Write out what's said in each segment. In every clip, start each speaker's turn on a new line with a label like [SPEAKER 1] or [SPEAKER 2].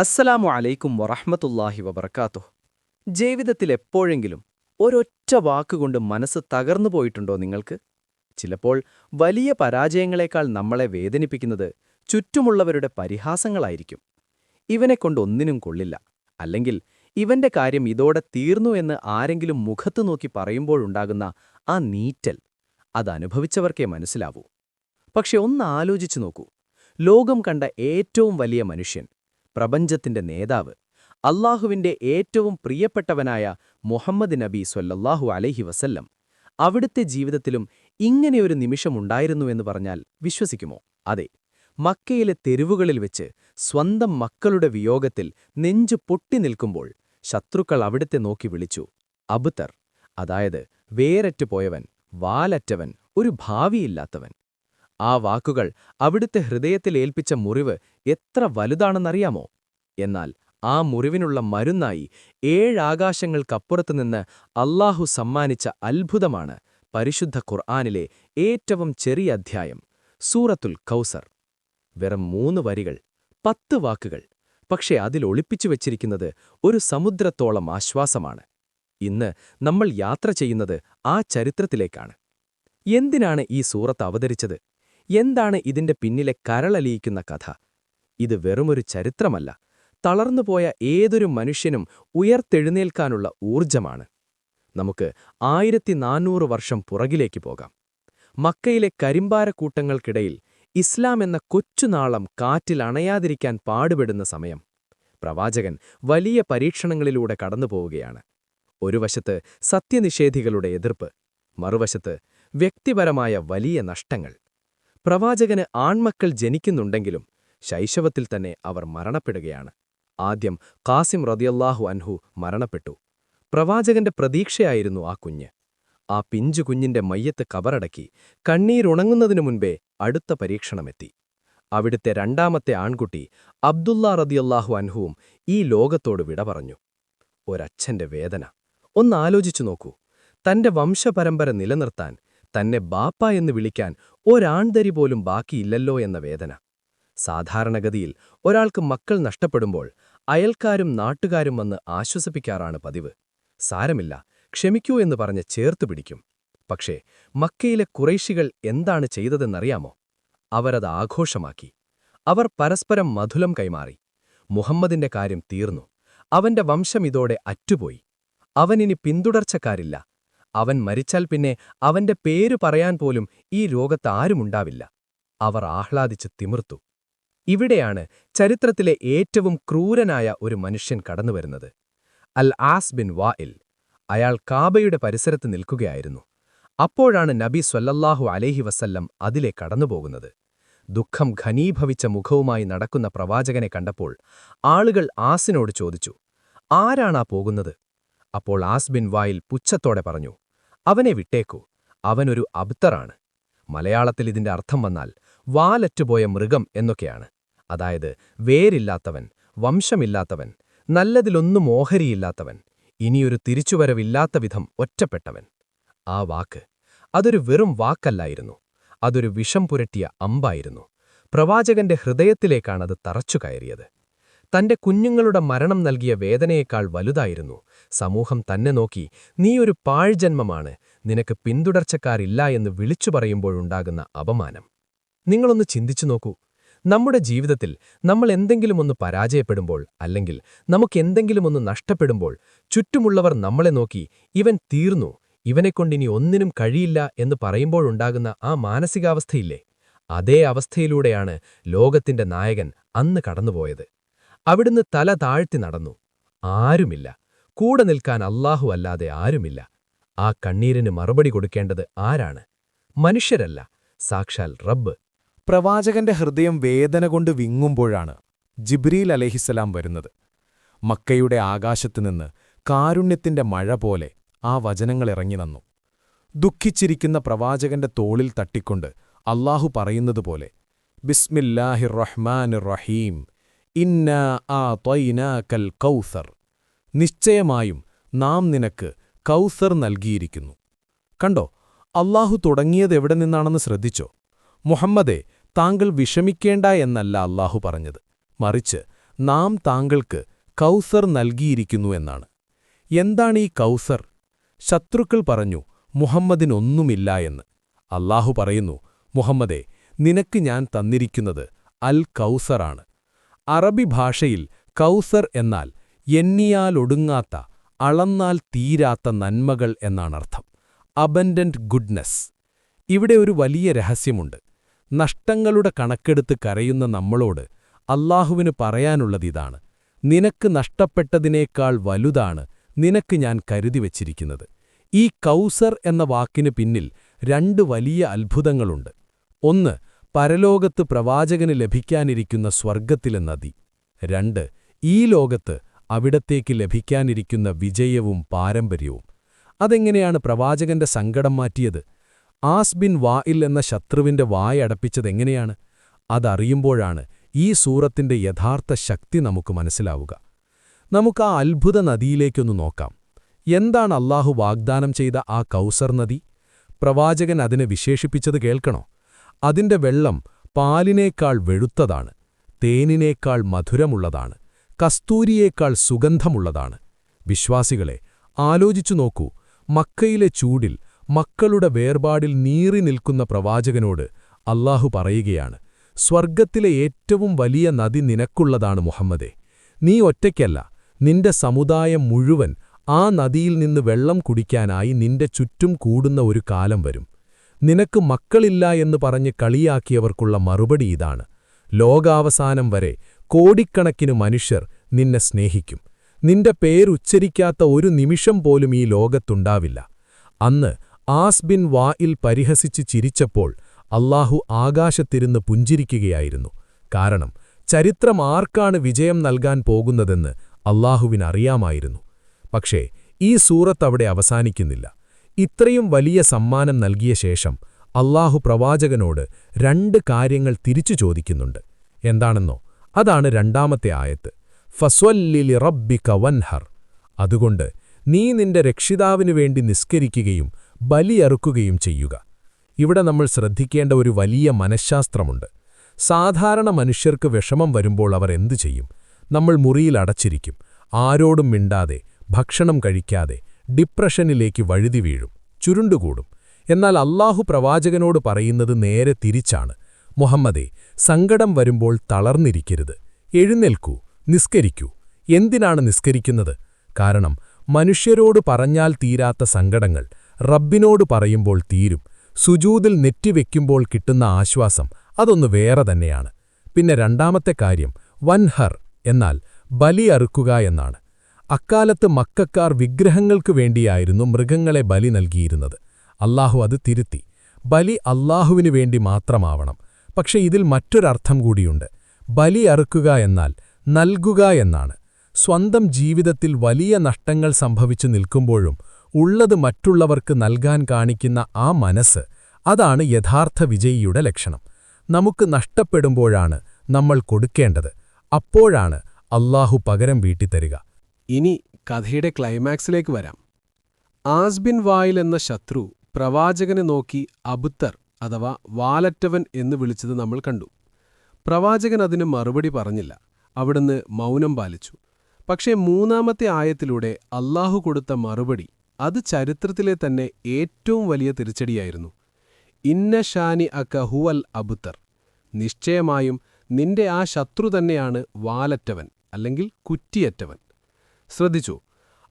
[SPEAKER 1] അസ്സലാമു അലൈക്കും വറഹ്മത്തുള്ളാഹി വബർക്കാത്തു ജീവിതത്തിൽ എപ്പോഴെങ്കിലും ഒരൊറ്റ വാക്കുകൊണ്ട് മനസ്സ് തകർന്നു പോയിട്ടുണ്ടോ നിങ്ങൾക്ക്? ചിലപ്പോൾ വലിയ പരാജയങ്ങളെക്കാൾ നമ്മളെ വേദനിപ്പിക്കുന്നത് ചുറ്റുമുള്ളവരുടെ പരിഹാസങ്ങളായിരിക്കും. ഇവനെക്കൊണ്ട് ഒന്നിനും കൊള്ളില്ല. അല്ലെങ്കിൽ ഇവന്റെ കാര്യം ഇതോടെ തീർന്നു എന്ന് ആരെങ്കിലും മുഖത്തു നോക്കി പറയുമ്പോഴുണ്ടാകുന്ന ആ നീറ്റൽ അതനുഭവിച്ചവർക്കേ മനസ്സിലാവൂ. പക്ഷെ ഒന്ന് ആലോചിച്ചു നോക്കൂ. ലോകം കണ്ട ഏറ്റവും വലിയ മനുഷ്യൻ പ്രപഞ്ചത്തിന്റെ നേതാവ് അള്ളാഹുവിന്റെ ഏറ്റവും പ്രിയപ്പെട്ടവനായ മുഹമ്മദ് നബി സൊല്ലാഹു അലൈഹി വസല്ലം അവിടുത്തെ ജീവിതത്തിലും ഇങ്ങനെയൊരു നിമിഷമുണ്ടായിരുന്നുവെന്ന് പറഞ്ഞാൽ വിശ്വസിക്കുമോ? അതെ മക്കയിലെ തെരുവുകളിൽ വെച്ച് സ്വന്തം മക്കളുടെ വിയോഗത്തിൽ നെഞ്ചു പൊട്ടി നിൽക്കുമ്പോൾ ശത്രുക്കൾ അവിടുത്തെ നോക്കി വിളിച്ചു. അബുത്തർ അതായത് വേരറ്റുപോയവൻ വാലറ്റവൻ ഒരു ഭാവിയില്ലാത്തവൻ. ആ വാക്കുകൾ അവിടുത്തെ ഹൃദയത്തിലേൽപ്പിച്ച മുറിവ് എത്ര വലുതാണെന്നറിയാമോ? എന്നാൽ ആ മുറിവിനുള്ള മരുന്നായി ഏഴാകാശങ്ങൾക്കപ്പുറത്തുനിന്ന് അല്ലാഹു സമ്മാനിച്ച അത്ഭുതമാണ് പരിശുദ്ധ ഖുർആാനിലെ ഏറ്റവും ചെറിയ അധ്യായം സൂറത്തുൽ കൗസർ. വെറും മൂന്ന് വരികൾ പത്ത് വാക്കുകൾ പക്ഷേ അതിൽ ഒളിപ്പിച്ചു വച്ചിരിക്കുന്നത് ഒരു സമുദ്രത്തോളം ആശ്വാസമാണ്. ഇന്ന് നമ്മൾ യാത്ര ചെയ്യുന്നത് ആ ചരിത്രത്തിലേക്കാണ്. എന്തിനാണ് ഈ സൂറത്ത് അവതരിച്ചത്? എന്താണ് ഇതിന്റെ പിന്നിലെ കരളലിയിക്കുന്ന കഥ? ഇത് വെറുമൊരു ചരിത്രമല്ല. തളർന്നുപോയ ഏതൊരു മനുഷ്യനും ഉയർത്തെഴുന്നേൽക്കാനുള്ള ഊർജമാണ് നമുക്ക് ആയിരത്തി നാനൂറ് വർഷം പുറകിലേക്ക് പോകാം. മക്കയിലെ കരിമ്പാരക്കൂട്ടങ്ങൾക്കിടയിൽ ഇസ്ലാം എന്ന കൊച്ചുനാളം കാറ്റിൽ അണയാതിരിക്കാൻ പാടുപെടുന്ന സമയം. പ്രവാചകൻ വലിയ പരീക്ഷണങ്ങളിലൂടെ കടന്നുപോവുകയാണ് ഒരു വശത്ത് സത്യനിഷേധികളുടെ എതിർപ്പ് മറുവശത്ത് വ്യക്തിപരമായ വലിയ നഷ്ടങ്ങൾ. പ്രവാചകന് ആൺമക്കൾ ജനിക്കുന്നുണ്ടെങ്കിലും ശൈശവത്തിൽ തന്നെ അവർ മരണപ്പെടുകയാണ്. ആദ്യം കാസിം റതിയല്ലാഹു അൻഹു മരണപ്പെട്ടു. പ്രവാചകന്റെ പ്രതീക്ഷയായിരുന്നു ആ കുഞ്ഞ്. ആ പിഞ്ചു കുഞ്ഞിന്റെ മയ്യത്ത് കബറടക്കി കണ്ണീരുണങ്ങുന്നതിനു മുൻപേ അടുത്ത പരീക്ഷണമെത്തി. അവിടുത്തെ രണ്ടാമത്തെ ആൺകുട്ടി അബ്ദുല്ലാ റതിയല്ലാഹു അൻഹുവും ഈ ലോകത്തോട് വിട പറഞ്ഞു. ഒരച്ഛന്റെ വേദന. ഒന്നാലോചിച്ചു നോക്കൂ. തന്റെ വംശപരമ്പര നിലനിർത്താൻ തന്നെ ബാപ്പ എന്ന് വിളിക്കാൻ ഒരാൺതരി പോലും ബാക്കിയില്ലല്ലോ എന്ന വേദന. സാധാരണഗതിയിൽ ഒരാൾക്ക് മക്കൾ നഷ്ടപ്പെടുമ്പോൾ അയൽക്കാരും നാട്ടുകാരും വന്ന് ആശ്വസിപ്പിക്കാറാണ് പതിവ്. സാരമില്ല ക്ഷമിക്കൂ എന്ന് പറഞ്ഞ് ചേർത്തു പിടിക്കും. പക്ഷേ മക്കയിലെ കുറേശികൾ എന്താണ് ചെയ്തതെന്നറിയാമോ? അവരത് ആഘോഷമാക്കി. അവർ പരസ്പരം മധുലം കൈമാറി. മുഹമ്മദിന്റെ കാര്യം തീർന്നു. അവന്റെ വംശം ഇതോടെ അറ്റുപോയി. അവനിനി പിന്തുടർച്ചക്കാരില്ല. അവൻ മരിച്ചാൽ പിന്നെ അവന്റെ പേരു പറയാൻ പോലും ഈ രോഗത്താരുമുണ്ടാവില്ല അവർ ആഹ്ലാദിച്ച് തിമിർത്തു. ഇവിടെയാണ് ചരിത്രത്തിലെ ഏറ്റവും ക്രൂരനായ ഒരു മനുഷ്യൻ കടന്നുവരുന്നത്. Al As bin Wail. അയാൾ കാബയുടെ പരിസരത്ത് നിൽക്കുകയായിരുന്നു. അപ്പോഴാണ് നബി സ്വല്ലല്ലാഹു അലേഹി വസല്ലം അതിലെ കടന്നുപോകുന്നത്. ദുഃഖം ഘനീഭവിച്ച മുഖവുമായി നടക്കുന്ന പ്രവാചകനെ കണ്ടപ്പോൾ ആളുകൾ ആസിനോട് ചോദിച്ചു ആരാണാ പോകുന്നത്? അപ്പോൾ ആസ് ബിൻ വായിൽ പുച്ഛത്തോടെ പറഞ്ഞു അവനെ വിട്ടേക്കൂ. അവനൊരു അബ്തറാണ് മലയാളത്തിൽ ഇതിന്റെ അർത്ഥം വന്നാൽ വാലറ്റുപോയ മൃഗം എന്നൊക്കെയാണ്. അതായത് വേരില്ലാത്തവൻ വംശമില്ലാത്തവൻ നല്ലതിലൊന്നും ഓഹരിയില്ലാത്തവൻ ഇനിയൊരു തിരിച്ചുവരവില്ലാത്ത വിധം ഒറ്റപ്പെട്ടവൻ. ആ വാക്ക് അതൊരു വെറും വാക്കല്ലായിരുന്നു. അതൊരു വിഷം പുരട്ടിയ അമ്പായിരുന്നു. പ്രവാചകന്റെ ഹൃദയത്തിലേക്കാണത് തറച്ചു കയറിയത് തന്റെ കുഞ്ഞുങ്ങളുടെ മരണം നൽകിയ വേദനയേക്കാൾ വലുതായിരുന്നു. സമൂഹം തന്നെ നോക്കി നീയൊരു പാഴ്ജന്മമാണ് നിനക്ക് പിന്തുടർച്ചക്കാരില്ല എന്ന് വിളിച്ചു പറയുമ്പോഴുണ്ടാകുന്ന അപമാനം. നിങ്ങളൊന്ന് ചിന്തിച്ചു നോക്കൂ. നമ്മുടെ ജീവിതത്തിൽ നമ്മൾ എന്തെങ്കിലുമൊന്ന് പരാജയപ്പെടുമ്പോൾ അല്ലെങ്കിൽ നമുക്കെന്തെങ്കിലുമൊന്ന് നഷ്ടപ്പെടുമ്പോൾ ചുറ്റുമുള്ളവർ നമ്മളെ നോക്കി ഇവൻ തീർന്നു ഇവനെക്കൊണ്ടിനി ഒന്നിനും കഴിയില്ല എന്ന് പറയുമ്പോഴുണ്ടാകുന്ന ആ മാനസികാവസ്ഥയില്ലേ? അതേ അവസ്ഥയിലൂടെയാണ് ലോകത്തിന്റെ നായകൻ അന്ന് കടന്നുപോയത്. അവിടുന്ന് തല താഴ്ത്തി നടന്നു. ആരുമില്ല. കൂടെ നിൽക്കാൻ അല്ലാഹു അല്ലാതെ ആരുമില്ല. ആ കണ്ണീരിന് മറുപടി കൊടുക്കേണ്ടത് ആരാണ്? മനുഷ്യരല്ല. സാക്ഷാൽ റബ്ബ്.
[SPEAKER 2] പ്രവാചകന്റെ ഹൃദയം വേദന കൊണ്ട് വിങ്ങുമ്പോഴാണ് ജിബ്രീൽ അലഹിസലാം വരുന്നത്. മക്കയുടെ ആകാശത്തുനിന്ന് കാരുണ്യത്തിന്റെ മഴ പോലെ ആ വചനങ്ങൾ ഇറങ്ങി നന്നു ദുഃഖിച്ചിരിക്കുന്ന പ്രവാചകന്റെ തോളിൽ തട്ടിക്കൊണ്ട് അല്ലാഹു പറയുന്നതുപോലെ ബിസ്മില്ലാഹിർ റഹ്മാനിർ റഹീം ഇന്നാ ആ ത്വൈനാക്കൽ കൗസർ. നിശ്ചയമായും നാം നിനക്ക് കൗസർ നൽകിയിരിക്കുന്നു. കണ്ടോ അല്ലാഹു തുടങ്ങിയതെവിടെ നിന്നാണെന്ന് ശ്രദ്ധിച്ചോ? മുഹമ്മദെ താങ്കൾ വിഷമിക്കേണ്ട എന്നല്ല അല്ലാഹു പറഞ്ഞത്. മറിച്ച്
[SPEAKER 1] നാം താങ്കൾക്ക് കൗസർ നൽകിയിരിക്കുന്നു എന്നാണ്. എന്താണ് ഈ കൗസർ? ശത്രുക്കൾ പറഞ്ഞു മുഹമ്മദിനൊന്നുമില്ല എന്ന്. അല്ലാഹു പറയുന്നു മുഹമ്മദെ നിനക്ക് ഞാൻ തന്നിരിക്കുന്നത് അൽ കൗസറാണ്. അറബി ഭാഷയിൽ കൗസർ എന്നാൽ എണ്ണിയാലൊടുങ്ങാത്ത അളന്നാൽ തീരാത്ത നന്മകൾ എന്നാണർത്ഥം. അബൻഡന്റ് ഗുഡ്നെസ് ഇവിടെ ഒരു വലിയ രഹസ്യമുണ്ട്. നഷ്ടങ്ങളുടെ കണക്കെടുത്ത് കരയുന്ന നമ്മളോട് അല്ലാഹുവിന് പറയാനുള്ളതിതാണ് നിനക്ക് നഷ്ടപ്പെട്ടതിനേക്കാൾ വലുതാണ് നിനക്ക് ഞാൻ കരുതി വച്ചിരിക്കുന്നത്. ഈ കൗസർ എന്ന വാക്കിന് പിന്നിൽ രണ്ട് വലിയ അത്ഭുതങ്ങളുണ്ട്. ഒന്ന് പരലോകത്ത് പ്രവാചകന് ലഭിക്കാനിരിക്കുന്ന സ്വർഗത്തിലെ നദി. രണ്ട് ഈ ലോകത്ത് അവിടത്തേക്ക് ലഭിക്കാനിരിക്കുന്ന വിജയവും പാരമ്പര്യവും. അതെങ്ങനെയാണ് പ്രവാചകന്റെ സങ്കടം മാറ്റിയത്? ആസ്ബിൻ വായിൽ എന്ന ശത്രുവിന്റെ വായടപ്പിച്ചതെങ്ങനെയാണ് അതറിയുമ്പോഴാണ് ഈ സൂറത്തിന്റെ യഥാർത്ഥ ശക്തി നമുക്ക് മനസ്സിലാവുക. നമുക്ക് ആ അത്ഭുത നദിയിലേക്കൊന്ന് നോക്കാം. എന്താണ് അള്ളാഹു വാഗ്ദാനം ചെയ്ത ആ കൗസർ നദി? പ്രവാചകൻ അതിനെ വിശേഷിപ്പിച്ചത് കേൾക്കണോ? അതിന്റെ വെള്ളം പാലിനേക്കാൾ വെളുത്തതാണ് തേനിനേക്കാൾ മധുരമുള്ളതാണ് കസ്തൂരിയേക്കാൾ സുഗന്ധമുള്ളതാണ്. വിശ്വാസികളെ ആലോചിച്ചു നോക്കൂ മക്കയിലെ ചൂടിൽ മക്കളുടെ വേർപാടിൽ നീറി നിൽക്കുന്ന പ്രവാചകനോട് അല്ലാഹു പറയുകയാണ് സ്വർഗത്തിലെ ഏറ്റവും വലിയ നദി നിനക്കുള്ളതാണ് മുഹമ്മദേ. നീ ഒറ്റയ്ക്കല്ല നിന്റെ സമുദായം മുഴുവൻ ആ നദിയിൽ നിന്ന് വെള്ളം കുടിക്കാനായി നിന്റെ ചുറ്റും കൂടുന്ന ഒരു കാലം വരും. നിനക്ക് മക്കളില്ല എന്ന് പറഞ്ഞ് കളിയാക്കിയവർക്കുള്ള മറുപടി ഇതാണ്. ലോകാവസാനം വരെ കോടിക്കണക്കിന് മനുഷ്യർ നിന്നെ സ്നേഹിക്കും. നിന്റെ പേരുച്ചരിക്കാത്ത ഒരു നിമിഷം പോലും ഈ ലോകത്തുണ്ടാവില്ല. അന്ന് ആസ്ബിൻ വായിൽ പരിഹസിച്ച് ചിരിച്ചപ്പോൾ അള്ളാഹു ആകാശത്തിരുന്ന് പുഞ്ചിരിക്കുകയായിരുന്നു. കാരണം ചരിത്രം ആർക്കാണ് വിജയം നൽകാൻ പോകുന്നതെന്ന് അള്ളാഹുവിനറിയാമായിരുന്നു പക്ഷേ ഈ സൂറത്ത് അവിടെ അവസാനിക്കുന്നില്ല. ഇത്രയും വലിയ സമ്മാനം നൽകിയ ശേഷം അള്ളാഹു പ്രവാചകനോട് രണ്ട് കാര്യങ്ങൾ തിരിച്ചു ചോദിക്കുന്നുണ്ട്. എന്താണെന്നോ? അതാണ് രണ്ടാമത്തെ ആയത്ത്. ഫസ്വല്ലിലി റബ്ബിക വൻഹർ. അതുകൊണ്ട് നീ നിന്റെ രക്ഷിതാവിനു വേണ്ടി നിസ്കരിക്കുകയും ബലിയറുക്കുകയും ചെയ്യുക. ഇവിടെ നമ്മൾ ശ്രദ്ധിക്കേണ്ട ഒരു വലിയ മനഃശാസ്ത്രമുണ്ട്. സാധാരണ മനുഷ്യർക്ക് വിഷമം വരുമ്പോൾ അവർ എന്തു ചെയ്യും? നമ്മൾ മുറിയിൽ അടച്ചിരിക്കും. ആരോടും മിണ്ടാതെ ഭക്ഷണം കഴിക്കാതെ ഡിപ്രഷനിലേക്ക് വഴുതി വീഴും ചുരുണ്ടുകൂടും. എന്നാൽ അല്ലാഹു പ്രവാചകനോട് പറയുന്നത് നേരെ തിരിച്ചാണ്. മുഹമ്മദേ സങ്കടം വരുമ്പോൾ തളർന്നിരിക്കരുത്. എഴുന്നേൽക്കൂ നിസ്കരിക്കൂ. എന്തിനാണ് നിസ്കരിക്കുന്നത്? കാരണം മനുഷ്യരോട് പറഞ്ഞാൽ തീരാത്ത സങ്കടങ്ങൾ റബ്ബിനോട് പറയുമ്പോൾ തീരും. സുജൂതിൽ നെറ്റിവെക്കുമ്പോൾ കിട്ടുന്ന ആശ്വാസം അതൊന്ന് വേറെ തന്നെയാണ്. പിന്നെ രണ്ടാമത്തെ കാര്യം വൻഹർ എന്നാൽ ബലിയറുക്കുക എന്നാണ്. അക്കാലത്ത് മക്കാർ വിഗ്രഹങ്ങൾക്കു വേണ്ടിയായിരുന്നു മൃഗങ്ങളെ ബലി നൽകിയിരുന്നത്. അല്ലാഹു അത് തിരുത്തി. ബലി അല്ലാഹുവിനു വേണ്ടി മാത്രമാവണം. പക്ഷേ ഇതിൽ മറ്റൊരർത്ഥം കൂടിയുണ്ട്. ബലി അറുക്കുക എന്നാൽ നൽകുക എന്നാണ്. സ്വന്തം ജീവിതത്തിൽ വലിയ നഷ്ടങ്ങൾ സംഭവിച്ചു നിൽക്കുമ്പോഴും ഉള്ളത് മറ്റുള്ളവർക്ക് നൽകാൻ കാണിക്കുന്ന ആ മനസ്സ് അതാണ് യഥാർത്ഥ വിജയിയുടെ ലക്ഷണം. നമുക്ക് നഷ്ടപ്പെടുമ്പോഴാണ് നമ്മൾ കൊടുക്കേണ്ടത്. അപ്പോഴാണ് അല്ലാഹു പകരം വീട്ടിത്തരിക.
[SPEAKER 3] ഇനി കഥയുടെ ക്ലൈമാക്സിലേക്ക് വരാം. ആസ്ബിൻ വായിൽ എന്ന ശത്രു പ്രവാചകനെ നോക്കി അബുത്തർ അഥവാ വാലറ്റവൻ എന്ന് വിളിച്ചത് നമ്മൾ കണ്ടു. പ്രവാചകൻ അതിന് മറുപടി പറഞ്ഞില്ല. അവിടുന്ന് മൗനം പാലിച്ചു. പക്ഷേ മൂന്നാമത്തെ ആയത്തിലൂടെ അല്ലാഹു കൊടുത്ത മറുപടി അത് ചരിത്രത്തിലെ തന്നെ ഏറ്റവും വലിയ തിരിച്ചടിയായിരുന്നു. ഇന്ന ഷാനി അക്ക ഹുവൽ അബുത്തർ. നിശ്ചയമായും നിന്റെ ആ ശത്രു തന്നെയാണ് വാലറ്റവൻ അല്ലെങ്കിൽ കുറ്റിയറ്റവൻ. ശ്രദ്ധിച്ചു.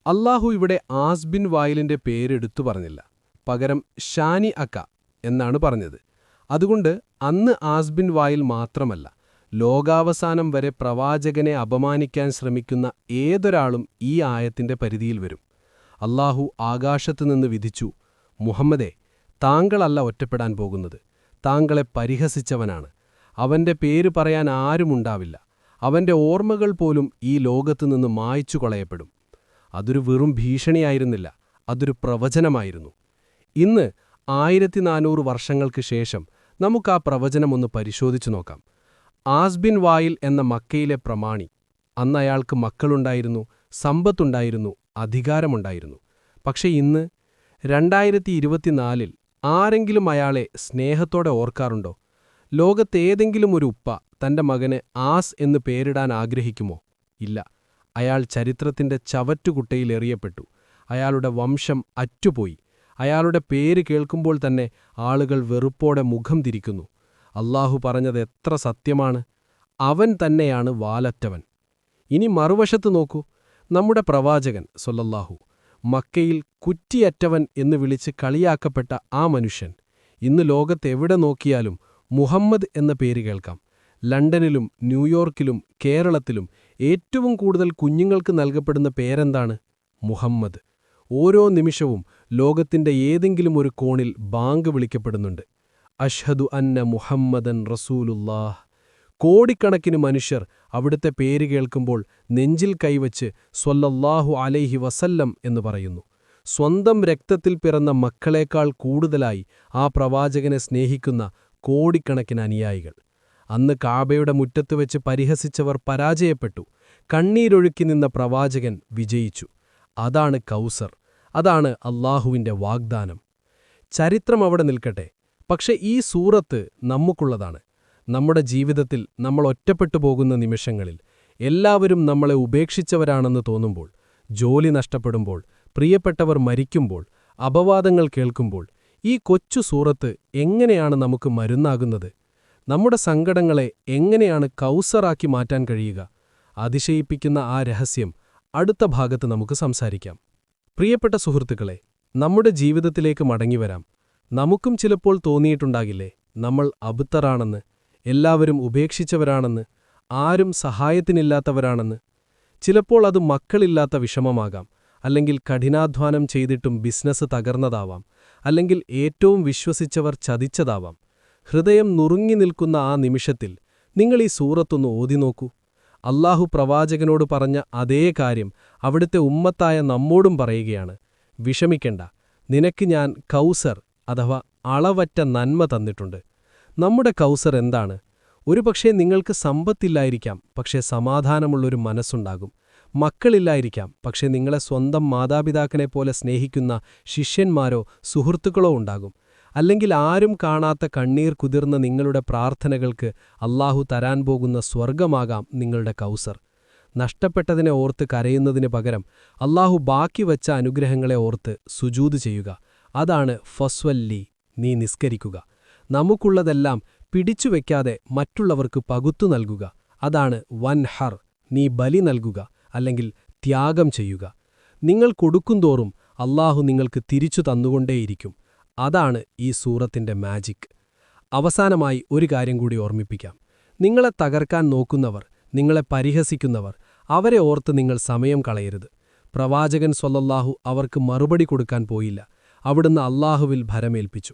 [SPEAKER 3] അള്ളാഹു ഇവിടെ ആസ്ബിൻ വായിലിന്റെ പേരെടുത്തു പറഞ്ഞില്ല. പകരം ഷാനി അക്ക എന്നാണ് പറഞ്ഞത്. അതുകൊണ്ട് അന്ന് ആസ്ബിൻ വായിൽ മാത്രമല്ല ലോകാവസാനം വരെ പ്രവാചകനെ അപമാനിക്കാൻ ശ്രമിക്കുന്ന ഏതൊരാളും ഈ ആയത്തിന്റെ പരിധിയിൽ വരും. അല്ലാഹു ആകാശത്തുനിന്ന് വിധിച്ചു മുഹമ്മദെ താങ്കളല്ല ഒറ്റപ്പെടാൻ പോകുന്നത്. താങ്കളെ പരിഹസിച്ചവനാണ്. അവന്റെ പേര് പറയാൻ ആരുമുണ്ടാവില്ല. അവന്റെ ഓർമ്മകൾ പോലും ഈ ലോകത്തു നിന്ന് മായ്ച്ചു കളയപ്പെടും. അതൊരു വെറും ഭീഷണിയായിരുന്നില്ല അതൊരു പ്രവചനമായിരുന്നു. ഇന്ന് ആയിരത്തി നാനൂറ് വർഷങ്ങൾക്ക് ശേഷം നമുക്ക് ആ പ്രവചനമൊന്ന് പരിശോധിച്ചു നോക്കാം. ആസ്ബിൻ വായിൽ എന്ന മക്കയിലെ പ്രമാണി അന്ന് അയാൾക്ക് മക്കളുണ്ടായിരുന്നു സമ്പത്തുണ്ടായിരുന്നു അധികാരമുണ്ടായിരുന്നു. പക്ഷേ ഇന്ന് രണ്ടായിരത്തി ഇരുപത്തിനാലിൽ ആരെങ്കിലും അയാളെ സ്നേഹത്തോടെ ഓർക്കാറുണ്ടോ? ലോകത്തേതെങ്കിലും ഒരു ഉപ്പ തന്റെ മകന് ആസ് എന്ന് പേരിടാൻ ആഗ്രഹിക്കുമോ? ഇല്ല. അയാൾ ചരിത്രത്തിന്റെ ചവറ്റുകുട്ടയിൽ എറിയപ്പെട്ടു. അയാളുടെ വംശം അറ്റുപോയി. അയാളുടെ പേര് കേൾക്കുമ്പോൾ തന്നെ ആളുകൾ വെറുപ്പോടെ മുഖം തിരിക്കുന്നു. അള്ളാഹു പറഞ്ഞത് എത്ര സത്യമാണ്? അവൻ തന്നെയാണ് വാലറ്റവൻ. ഇനി മറുവശത്ത് നോക്കൂ. നമ്മുടെ പ്രവാചകൻ സൊല്ലല്ലാഹു മക്കയിൽ കുറ്റിയറ്റവൻ എന്ന് വിളിച്ച് കളിയാക്കപ്പെട്ട ആ മനുഷ്യൻ ഇന്ന് ലോകത്തെവിടെ നോക്കിയാലും മുഹമ്മദ് എന്ന പേര് കേൾക്കാം. ലണ്ടനിലും ന്യൂയോർക്കിലും കേരളത്തിലും ഏറ്റവും കൂടുതൽ കുഞ്ഞുങ്ങൾക്ക് നൽകപ്പെടുന്ന പേരെന്താണ്? മുഹമ്മദ്. ഓരോ നിമിഷവും ലോകത്തിന്റെ ഏതെങ്കിലും ഒരു കോണിൽ ബാങ്ക് വിളിക്കപ്പെടുന്നുണ്ട്. അഷ്ഹദു അന്ന മുഹമ്മദൻ റസൂലുല്ലാഹ് കോടിക്കണക്കിന് മനുഷ്യർ അവിടുത്തെ പേര് കേൾക്കുമ്പോൾ നെഞ്ചിൽ കൈവച്ച് സ്വല്ലല്ലാഹു അലൈഹി വസല്ലം എന്ന് പറയുന്നു. സ്വന്തം രക്തത്തിൽ പിറന്ന മക്കളേക്കാൾ കൂടുതലായി ആ പ്രവാചകനെ സ്നേഹിക്കുന്ന കോടിക്കണക്കിന് അനുയായികൾ. അന്ന് കാബയുടെ മുറ്റത്ത് വെച്ച് പരിഹസിച്ചവർ പരാജയപ്പെട്ടു. കണ്ണീരൊഴുക്കി നിന്ന പ്രവാചകൻ വിജയിച്ചു. അതാണ് കൗസർ. അതാണ് അള്ളാഹുവിന്റെ വാഗ്ദാനം. ചരിത്രം അവിടെ നിൽക്കട്ടെ. പക്ഷെ ഈ സൂറത്ത് നമുക്കുള്ളതാണ്. നമ്മുടെ ജീവിതത്തിൽ നമ്മൾ ഒറ്റപ്പെട്ടു പോകുന്ന നിമിഷങ്ങളിൽ എല്ലാവരും നമ്മളെ ഉപേക്ഷിച്ചവരാണെന്ന് തോന്നുമ്പോൾ ജോലി നഷ്ടപ്പെടുമ്പോൾ പ്രിയപ്പെട്ടവർ മരിക്കുമ്പോൾ അപവാദങ്ങൾ കേൾക്കുമ്പോൾ ഈ കൊച്ചു സൂറത്ത് എങ്ങനെയാണ് നമുക്ക് മരുന്നാകുന്നത്? നമ്മുടെ സങ്കടങ്ങളെ എങ്ങനെയാണ് കൗസറാക്കി മാറ്റാൻ കഴിയുക? അതിശയിപ്പിക്കുന്ന ആ രഹസ്യം അടുത്ത ഭാഗത്ത് നമുക്ക് സംസാരിക്കാം. പ്രിയപ്പെട്ട സുഹൃത്തുക്കളെ നമ്മുടെ ജീവിതത്തിലേക്ക് മടങ്ങിവരാം. നമുക്കും ചിലപ്പോൾ തോന്നിയിട്ടുണ്ടാകില്ലേ നമ്മൾ അബുത്തറാണെന്ന് എല്ലാവരും ഉപേക്ഷിച്ചവരാണെന്ന് ആരും സഹായത്തിനില്ലാത്തവരാണെന്ന്. ചിലപ്പോൾ അത് മക്കളില്ലാത്ത വിഷമമാകാം അല്ലെങ്കിൽ കഠിനാധ്വാനം ചെയ്തിട്ടും ബിസിനസ് തകർന്നതാവാം അല്ലെങ്കിൽ ഏറ്റവും വിശ്വസിച്ചവർ ചതിച്ചതാവാം. ഹൃദയം നുറുങ്ങി നിൽക്കുന്ന ആ നിമിഷത്തിൽ നിങ്ങൾ ഈ സൂറത്തൊന്ന് ഓതി നോക്കൂ അല്ലാഹു പ്രവാചകനോട് പറഞ്ഞ അതേ കാര്യം അവിടുത്തെ ഉമ്മത്തായ നമ്മോടും പറയുകയാണ്. വിഷമിക്കണ്ട നിനക്ക് ഞാൻ കൗസർ അഥവാ അളവറ്റ നന്മ തന്നിട്ടുണ്ട്. നമ്മുടെ കൗസർ എന്താണ്? ഒരുപക്ഷേ നിങ്ങൾക്ക് സമ്പത്തില്ലായിരിക്കാം പക്ഷേ സമാധാനമുള്ളൊരു മനസ്സുണ്ടാകും. മക്കളില്ലായിരിക്കാം പക്ഷേ നിങ്ങളെ സ്വന്തം മാതാപിതാക്കളെപ്പോലെ സ്നേഹിക്കുന്ന ശിഷ്യന്മാരോ സുഹൃത്തുക്കളോ ഉണ്ടാകും. അല്ലെങ്കിൽ ആരും കാണാത്ത കണ്ണീർ കുതിർന്ന നിങ്ങളുടെ പ്രാർത്ഥനകൾക്ക് അല്ലാഹു തരാൻ പോകുന്ന സ്വർഗമാകാം നിങ്ങളുടെ കൗസർ. നഷ്ടപ്പെട്ടതിനെ ഓർത്ത് കരയുന്നതിന് പകരം അല്ലാഹു ബാക്കി വച്ച അനുഗ്രഹങ്ങളെ ഓർത്ത് സുജൂത് ചെയ്യുക. അതാണ് ഫസ്വല്ലി നീ നിസ്കരിക്കുക. നമുക്കുള്ളതെല്ലാം പിടിച്ചുവെക്കാതെ മറ്റുള്ളവർക്ക് പകുത്തു നൽകുക. അതാണ് വൻഹർ നീ ബലി നൽകുക അല്ലെങ്കിൽ ത്യാഗം ചെയ്യുക. നിങ്ങൾ കൊടുക്കുന്തോറും അല്ലാഹു നിങ്ങൾക്ക് തിരിച്ചു തന്നുകൊണ്ടേയിരിക്കും. അതാണ് ഈ സൂറത്തിന്റെ മാജിക്. അവസാനമായി ഒരു കാര്യം കൂടി ഓർമ്മിപ്പിക്കാം. നിങ്ങളെ തകർക്കാൻ നോക്കുന്നവർ നിങ്ങളെ പരിഹസിക്കുന്നവർ അവരെ ഓർത്ത് നിങ്ങൾ സമയം കളയരുത്. പ്രവാചകൻ സ്വല്ലല്ലാഹു അവർക്ക് മറുപടി കൊടുക്കാൻ പോയില്ല. അവിടുന്ന് അള്ളാഹുവിൽ ഭരമേൽപ്പിച്ചു.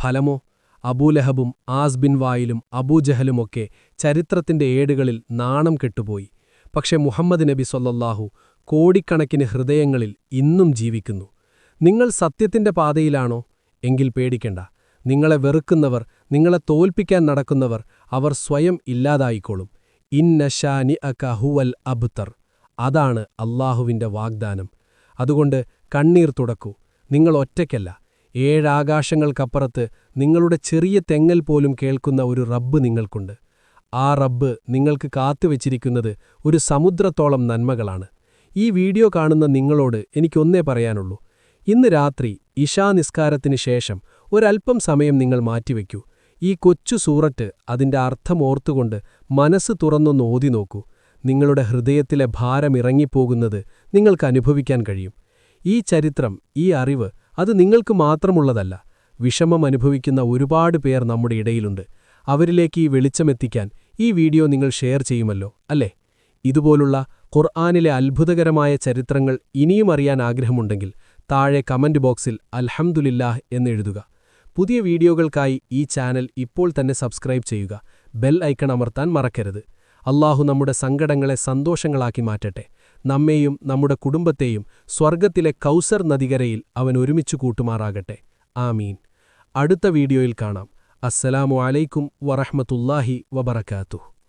[SPEAKER 3] ഫലമോ? അബൂലഹബും ആസ് ബിൻ വായിലും അബൂജഹലുമൊക്കെ ചരിത്രത്തിന്റെ ഏടുകളിൽ നാണം കെട്ടുപോയി. പക്ഷെ മുഹമ്മദ് നബി സൊല്ലല്ലാഹു കോടിക്കണക്കിന് ഹൃദയങ്ങളിൽ ഇന്നും ജീവിക്കുന്നു. നിങ്ങൾ സത്യത്തിന്റെ പാതയിലാണോ? എങ്കിൽ പേടിക്കണ്ട. നിങ്ങളെ വെറുക്കുന്നവർ നിങ്ങളെ തോൽപ്പിക്കാൻ നടക്കുന്നവർ അവർ സ്വയം ഇല്ലാതായിക്കോളും. ഇന്നഷാനി അക ഹുവൽ അബ്തർ. അതാണ് അള്ളാഹുവിന്റെ വാഗ്ദാനം. അതുകൊണ്ട് കണ്ണീർ തുടക്കൂ. നിങ്ങൾ ഒറ്റയ്ക്കല്ല. ഏഴാകാശങ്ങൾക്കപ്പുറത്ത് നിങ്ങളുടെ ചെറിയ തെങ്ങൽ പോലും കേൾക്കുന്ന ഒരു റബ്ബ് നിങ്ങൾക്കുണ്ട്. ആ റബ്ബ് നിങ്ങൾക്ക് കാത്തുവച്ചിരിക്കുന്നത് ഒരു സമുദ്രത്തോളം നന്മകളാണ്. ഈ വീഡിയോ കാണുന്ന നിങ്ങളോട് എനിക്കൊന്നേ പറയാനുള്ളൂ. ഇന്ന് രാത്രി ഇഷാ നിസ്കാരത്തിന് ശേഷം ഒരൽപ്പം സമയം നിങ്ങൾ മാറ്റിവെക്കൂ ഈ കൊച്ചു സൂററ്റ് അതിന്റെ അർത്ഥമോർത്തുകൊണ്ട് മനസ്സ് തുറന്നൊന്ന് ഓതി നോക്കൂ. നിങ്ങളുടെ ഹൃദയത്തിലെ ഭാരം ഇറങ്ങിപ്പോകുന്നത് നിങ്ങൾക്ക് അനുഭവിക്കാൻ കഴിയും. ഈ ചരിത്രം ഈ അറിവ് അത് നിങ്ങൾക്ക് മാത്രമുള്ളതല്ല വിഷമം അനുഭവിക്കുന്ന ഒരുപാട് പേർ നമ്മുടെ ഇടയിലുണ്ട്. അവരിലേക്ക് ഈ വെളിച്ചമെത്തിക്കാൻ ഈ വീഡിയോ നിങ്ങൾ ഷെയർ ചെയ്യുമല്ലോ അല്ലേ? ഇതുപോലുള്ള ഖുർആാനിലെ അത്ഭുതകരമായ ചരിത്രങ്ങൾ ഇനിയും അറിയാൻ ആഗ്രഹമുണ്ടെങ്കിൽ താഴെ കമന്റ് ബോക്സിൽ അൽഹംദുലില്ലാഹ് എന്നെഴുതുക പുതിയ വീഡിയോകൾക്കായി ഈ ചാനൽ ഇപ്പോൾ തന്നെ സബ്സ്ക്രൈബ് ചെയ്യുക. ബെൽ ഐക്കൺ അമർത്താൻ മറക്കരുത്. അള്ളാഹു നമ്മുടെ സങ്കടങ്ങളെ സന്തോഷങ്ങളാക്കി മാറ്റട്ടെ. നമ്മെയും നമ്മുടെ കുടുംബത്തെയും സ്വർഗത്തിലെ കൗസർ നദികരയിൽ അവൻ ഒരുമിച്ചു കൂട്ടുമാറാകട്ടെ. ആമീൻ. അടുത്ത വീഡിയോയിൽ കാണാം. അസ്സലാമു അലൈക്കും വറഹ്മത്തുള്ളാഹി വബറകാതുഹു.